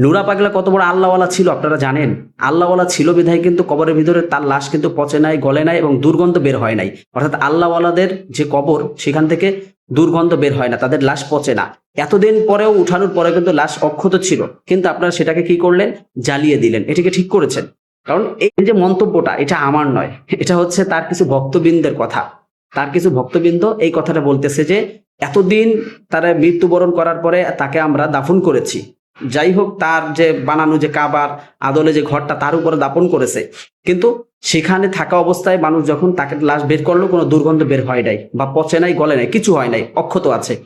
নুরা পাগলা কত বড় আল্লাহওয়ালা ছিল, আপনারা জানেন? আল্লাহওয়ালা ছিল বিধায় কিন্তু কবরের ভিতরে তার লাশ কিন্তু পচে নাই, গলে নাই এবং দুর্গন্ধ বের হয় নাই। অর্থাৎ আল্লাহওয়ালাদের যে কবর, সেখান থেকে দুর্গন্ধ বের হয় না, তাদের লাশ পচে না। এতদিন পরেও, উঠানোর পরে কিন্তু লাশ অক্ষত ছিল। কিন্তু আপনারা সেটাকে কি করলেন? জ্বালিয়ে দিলেন। এটাকে ঠিক করেছেন। কারণ এই যে মন্তব্যটা, এটা আমার নয়। এটা হচ্ছে তার কিছু ভক্তবৃন্দের কথা। তার কিছু ভক্তবৃন্দ এই কথাটা বলতেছে যে, এতদিন তারা মৃত্যুবরণ করার পরে তাকে আমরা দাফন করেছি। যাই হোক তার যে বানানো যে কাবার আদলে যে ঘরটা, তার উপরে দাপন করেছে। কিন্তু সেখানে থাকা অবস্থায় মানুষ যখন তাকে লাশ বের করল, কোনো দুর্গন্ধ বের হয় নাই বা পচে নাই, গলে নাই, কিছু হয় নাই, অক্ষত আছে।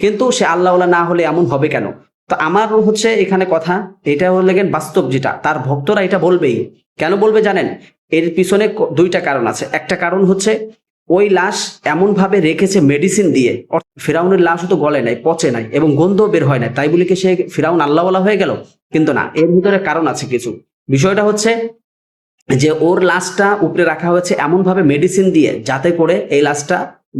কিন্তু সে আল্লাহওয়ালা না হলে এমন হবে কেন? তো আমার হচ্ছে এখানে কথা, এটা হলে বাস্তব যেটা, তার ভক্তরা এটা বলবেই। কেন বলবে জানেন? এর পিছনে দুইটা কারণ আছে। একটা কারণ হচ্ছে ওই লাশ এমন ভাবে রেখেছে মেডিসিন দিয়ে। ফেরাউনের লাশও তো গলে নাই, পচে নাই এবং গন্ধও বের হয় নাই। তাই বলে কি সে ফেরাউন আল্লাহওয়ালা হয়ে গেল? কিন্তু না, এর ভিতরে কারণ আছে কিছু। বিষয়টা হচ্ছে যে ওর লাশটা উপরে রাখা হয়েছে এমন ভাবে মেডিসিন দিয়ে যাতে করে এই লাশটা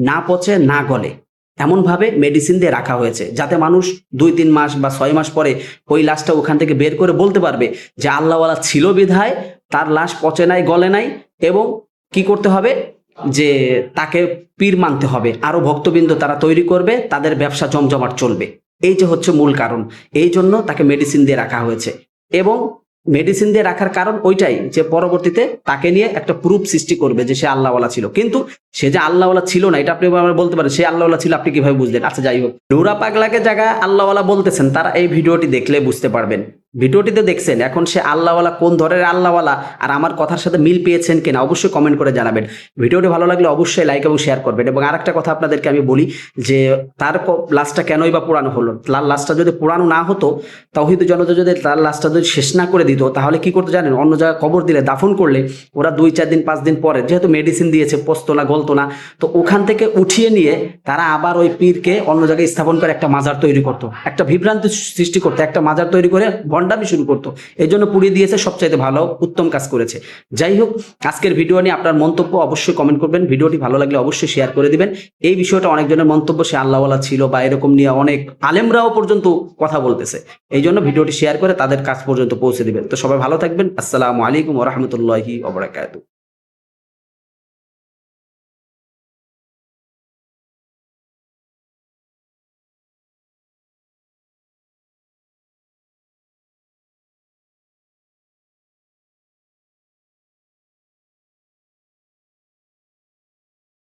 না পচে, না গলে। এমন ভাবে মেডিসিন দিয়ে রাখা হয়েছে, যাতে মানুষ দুই, তিন মাস বা ছয় মাস পরে ওই লাশটা ওখান থেকে বের করে বলতে পারবে যে আল্লাহওয়ালা ছিল বিধায় তার লাশ পচে নাই, গলে নাই এবং কি করতে হবে? যে তাকে পীর মানতে হবে। আরও ভক্তবৃন্দ তারা তৈরি করবে, তাদের ব্যবসা জমজমাট চলবে। এই যে হচ্ছে মূল কারণ। এই জন্য তাকে মেডিসিন দিয়ে রাখা হয়েছে। এবং মেডিসিন দিয়ে রাখার কারণ ওইটাই যে পরবর্তীতে তাকে নিয়ে একটা প্রুফ সৃষ্টি করবে যে সে আল্লাহওয়ালা ছিল। কিন্তু সে যে আল্লাহওয়ালা ছিল না, এটা আপনি বলতে পারেন সে আল্লাহওয়ালা ছিল, আপনি কীভাবে বুঝলেন? আচ্ছা যাই হোক। নুরা পাগলাকে জায়গা আল্লাহওয়ালা বলতেছেন, তারা এই ভিডিওটি দেখলে বুঝতে পারবেন। ভিডিওটিতে দেখছেন, এখন সে আল্লাহওয়ালা কোন ধরনের আল্লাহওয়ালা আর আমার কথার সাথে মিল পেয়েছেন কিনা অবশ্যই কমেন্ট করে জানাবেন। ভিডিওটি ভালো লাগলে অবশ্যই লাইক এবং শেয়ার করবেন এবং আরেকটা কথা আপনাদেরকে আমি বলি যে, তার লাশটা কেনই বা পুরানো হলো? তার লাশটা যদি পুরানো না হতো, তাহিদ জনতা যদি তার লাশটা যদি শেষ না করে দিত, তাহলে কি করতে জানেন? অন্য জায়গায় কবর দিলে, দাফন করলে, ওরা দুই চার দিন, পাঁচ দিন পরে, যেহেতু মেডিসিন দিয়েছে পচতো না গলতো না তো ওখান থেকে উঠিয়ে নিয়ে তারা আবার ওই পীরকে অন্য জায়গায় স্থাপন করে একটা মাজার তৈরি করতো। একটা বিভ্রান্তি সৃষ্টি করতো, একটা মাজার তৈরি করে ভণ্ডামি শুরু করতো। এই জন্য পুড়িয়ে দিয়েছে, সবচাইতে ভালো, উত্তম কাজ করেছে। যাই হোক, আজকের ভিডিও নিয়ে আপনার মন্তব্য অবশ্যই কমেন্ট করবেন। ভিডিওটি ভালো লাগলে অবশ্যই শেয়ার করে দিবেন। এই বিষয়টা অনেকজনের মন্তব্য, সে আল্লাহওয়ালা ছিল বা এরকম নিয়ে অনেক আলেমরাও পর্যন্ত কথা বলতেছে। এই জন্য ভিডিওটি শেয়ার করে তাদের কাজ পর্যন্ত পৌঁছে দিবেন। তো সবাই ভালো থাকবেন। আসসালামু আলাইকুম রহমতুল্লাহি ওবরাকাতু